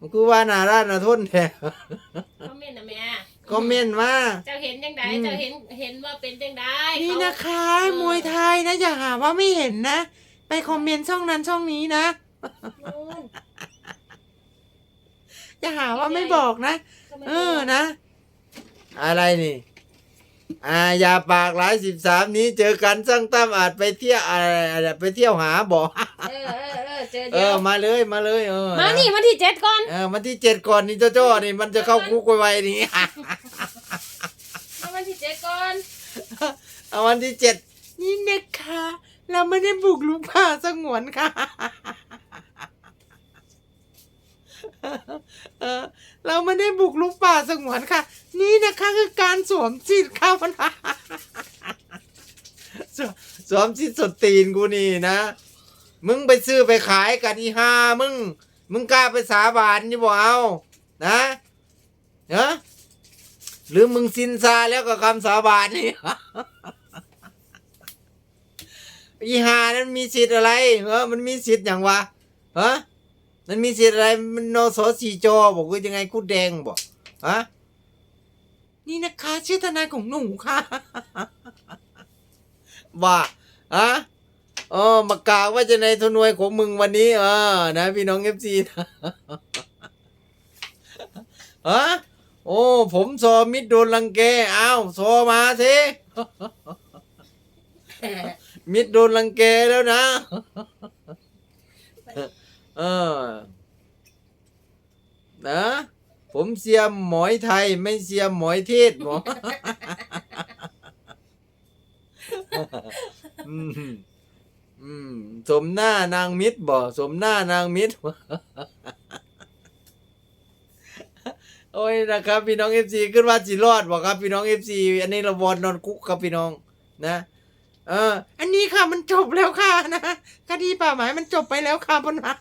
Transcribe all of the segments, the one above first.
มันคือว่านารานาทนแท้คอมเมนต์นะแม่คอมเมนต์มา เจ้าเห็นจังไดอืมเจ้าเห็นเห็นว่าเป็นจังไดนี่เขานะคะเออมวยไทยนะอย่าหาว่าไม่เห็นนะ ไปคอมเมนต์ช่องนั้นช่องนี้นะนู่นอย่าหาว่าไม่บอกนะทำไมเออนะ อะไรนี่อ่าอย่าปากหลายสิบสามนี้เจอกันสร้างตั้มอาจไปเที่ยวอะไรอะไรไปเที่ยวหาบอกเออเออเออเจอเอเดียอวมาเลยมาเลยเออมานี่วันที่เจ็ดก่อน เออวันที่เจ็ดก่อนนี่โจ้ๆนี่มันจะเข้าคุกไวๆนี่ มาวันที่เจ็ดก่อนเอาวันที่เจ็ดนี่นะคะ เราไม่ได้บุกลุกป่าสงวนค่ะ เออเราไม่ได้บุกลุกป่าสงวนค่ะ นี่นะคะคือการสวมสิทธิ์ค่ะมันสวสวมสิทธิ์สดตีนกูนี่นะ มึงไปซื้อไปขายกันอีห้ามึง มึงกล้าไปสาบานนี่บ่เอานะเนอะหรือมึงสินซาแล้วก็คำสาบานนี่อีหานั้นมีสิทธิ์อะไรเออมันมีสิทธิ์อย่างวะฮะมันมีสิทธิ์อะไรมันโนโสสีจอบอกว่ายังไงกูแดงบอกฮะนี่นะคะชื่อทนายของหนูค่ะว่าฮะ อ๋อมากาวว่าจะในทนวยของมึงวันนี้เออนะ พี่น้องเอฟซีนะฮะโอ้ ผมซอมิดโดนรังแกอ้าวซอมาสิมิดโดนรังแกแล้วนะ เออ นะ ผมเสียมหมอยไทย ไม่เสียมหมอยเทศหมอ สมหน้านางมิตรบ่สมหน้านางมิตรโอ้ยนะครับ พี่น้องเอฟซีขึ้นว่าสิรอดบ่ครับ พี่น้องเอฟซีอันนี้เราวอนนอนคุกครับพี่น้องนะ เออ อันนี้ค่ะมันจบแล้วค่ะนะคดีป่าไม้มันจบไปแล้วค่ะบนมา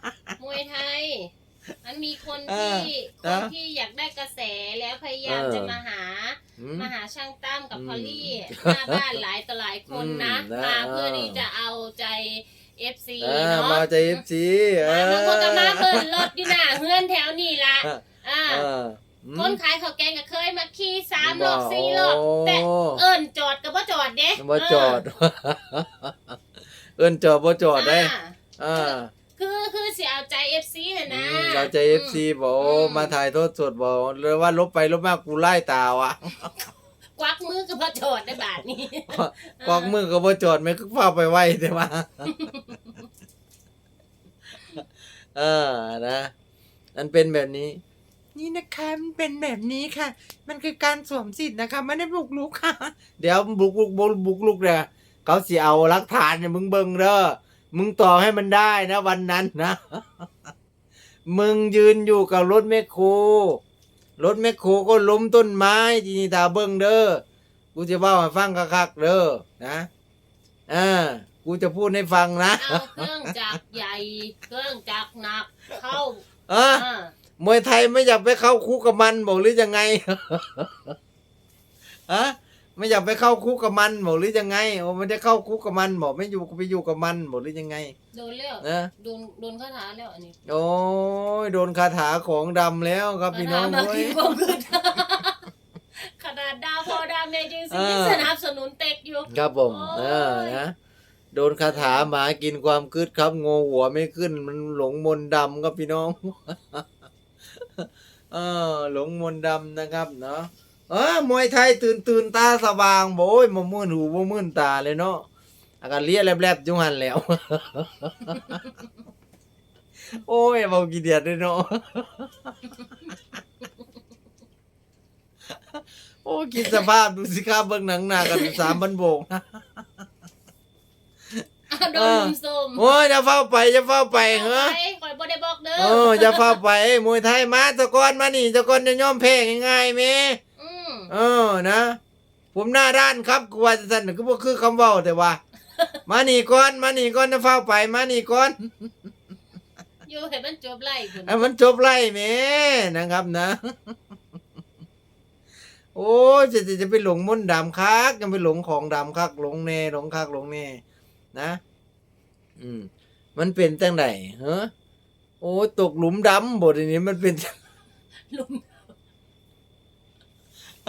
มวยไทย มันมีคนเอที่อคนะนที่อยากได้กระแสแล้วพยายามเออจะมาหาอืมมาหาช่างตั้มกับอืมพอลลี่หน้าบ้านหลายต่อหลายคนนะอืมนะมาเพื่อที่จะเอาใจ เอฟซีอ่าเนาะมาใจเอฟซีเออมาบางคนก็มาเปิดรถอยู่หน้าเฮือนแถวนี้ละอ่าเอออืม คนขายข้าวแกงก็เคยมาขี่สามรอบบ่สี่รอบโอ้แต่เอิญจอดก็บ่จอดเด้บ่จอด เอิ้นจอดบ่จอดได้อ่าอ่าคือคือสิเอาใจเอฟซีน่ะนะอืมเราใจเอฟซีบอกโอ้อืม มาถ่ายโทษสดบอกเลยว่าลบไปลบมากูไล่ตาวะ กวักมือก็บ่จอดได้บาทนี้กวักมือก็บ่จอดไม่ก็เฝ้าไปไว้แต่ว่า เออนะมันเป็นแบบนี้ นี่นะคะมันเป็นแบบนี้ค่ะ มันคือการสวมสิทธิ์นะคะไม่ได้บุกลุกค่ะ เดี๋ยวบุกลุกบุกบุกลุกเนี่ยเขาสิเอาหลักฐานเนี่ยมึงเบิ่งเด้อมึงต่อให้มันได้นะ วันนั้นนะ มึงยืนอยู่กับรถแมคโคร รถแมคโครก็ล้มต้นไม้ทีนี้ตาเบิ่งเด้อกูจะเว่าให้ฟังคักๆเด้อนะอ่ากูจะพูดให้ฟังนะเอาเครื่องจักรใหญ่ เครื่องจักรหนักเข้าอ่าอ่ามวยไทยไม่อยากไปเข้าคุกกับมันบอกหรือยังไง ฮะ ไม่อยากไปเข้าคุกกับมันบอกหรือยังไงโอ้มันจะเข้าคุกกับมันบอกไม่อยู่ก็ไปอยู่กับมันบอกหรือยังไง โดนแล้วนะโดนโดนคาถาแล้วอันนี้โอ้ยโดนคาถาของดำแล้วครับพี่น้องคาถามาเว้ยกินความคืดขนาดดาวพอดาวเมจิงสิเออ สนับสนุนเต็กอยู่ ครับผมโอ้เอยอนะโดนคาถาหมากินความคืดครับงอหัวไม่ขึ้น มันหลงมนต์ดำครับพี่น้อง เออหลงมนต์ดำนะครับเนาะ เออมวยไทยตื่นตื่นตาสว่างโบยมามื่นหูมามื่นตาเลยเนาะอาการเลี้ยแลบๆจุงหันแหล้ว โอ้ยเบากี่เดียดเลยเนาะโอ้คิดสภาพดูสิครับเบิ่งหนังหนากันสามบันโบกอ้าวโดนลุมโซมโอ้ยจะเฝ้าไปจะเฝ้าไปเหรอไปคอยบ่ได้บอกเด้อเออจะเฝ้าไปมวยไทยมาตะกอนมานี่ตะกอนจะย่อมแพ้ง่ายๆแม่อืม เออนะ ผมหน้าด้านครับกูว่าจะสั่นก็บ่คือคำเว้าแต่ว่า มานี่ก่อนมานี่ก่อนจะเฝ้าไปมานี่ก่อนอยู่ให้มันจบไล่คุณให้มันจบไล่แม่นะครับนะ โอ้ยจะจะจะไปหลงมนต์ดำคักยังไปหลงของดำคักหลงแน่หลงคักหลงแน่นะ อืม มันเป็นจังไดเฮ้อโโอ้ยตกหลุมดำบทอันนี้มันเป็นลุม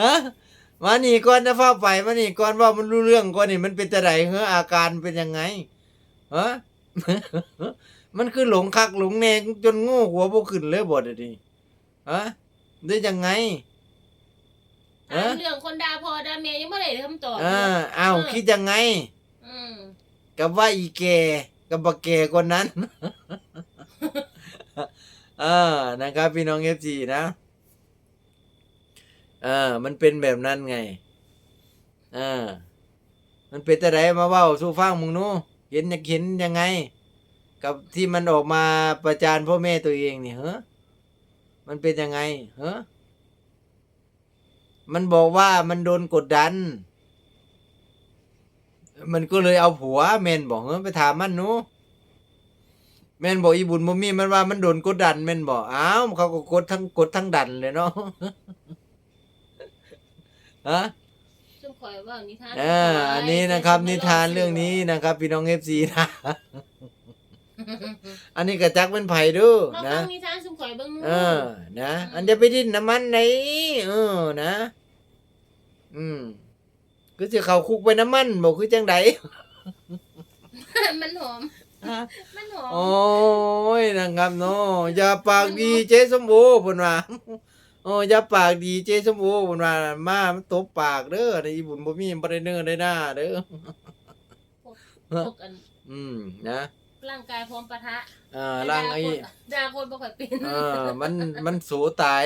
ฮะมานี่ก่อนนะฟ้าไปมานี่ก่อนว่ามันรู้เรื่องก่อนนี่มันเป็นจะไดเฮ้ออาการเป็นยังไงฮะมันคือหลงคักหลงแนงจนโง่หัวบ่ขึ้นเลยบ่ดนี้ฮะได้ยังไงถามเรื่องคนด่าพ่อด่าแม่ยังไม่ได้คำตอบอ่าอ้าวคิดยังไงอืมกับว่าอีแก่กับบักแก่คนนั้นเออนะครับพี่น้องเอฟซีนะ เออ มันเป็นแบบนั้นไง เออ มันเป็นแต่ไรมาเว่าสู้ฟังมึงนู้เห็นยากเห็นยังไง กับที่มันออกมาประจานพ่อแม่ตัวเองนี่เฮ้มันเป็นยังไงเฮ้มันบอกว่ามันโดนกดดัน มันก็เลยเอาผัวแมนบอกเออไปถามมันนู้แมนบอกอีบุญบ่มีมันว่ามันโดนกดดันแมนบอกอ้าวเขาก็กดทั้งกดทั้งดันเลยเนาะ ฮะซุ่มคอยว่านิทานอ่าอันนี้นะครับ นิทานเรื่องนี้นะครับ พี่น้องเอฟซีนะ อันนี้กระจักเป็นไผ่ดูมานะฟังนิทานซุ่มคอยเบิ่งเออ นะ อันจะไปดิ้นน้ำมันไหน เออ นะ อืมก็จะเข้าคุกไปน้ำมันบอกคือจังไดมันหอม มันหอม โอ้ยนะครับเนาะอย่าปากดีเจ๊สมโอเพิ่นว่า โอ้อย่าปากดีเจ๊สมโอเพิ่นว่ามามันตบปากเด้อในอีบุญบ่มีบ่ได้เนื้อได้หน้าเด้อ พวกอันอืมนะร่างกายพร้อมปะทะอ่าร่างไอ้ด่าคนบ่ค่อยเป็น เออมันมันสูตาย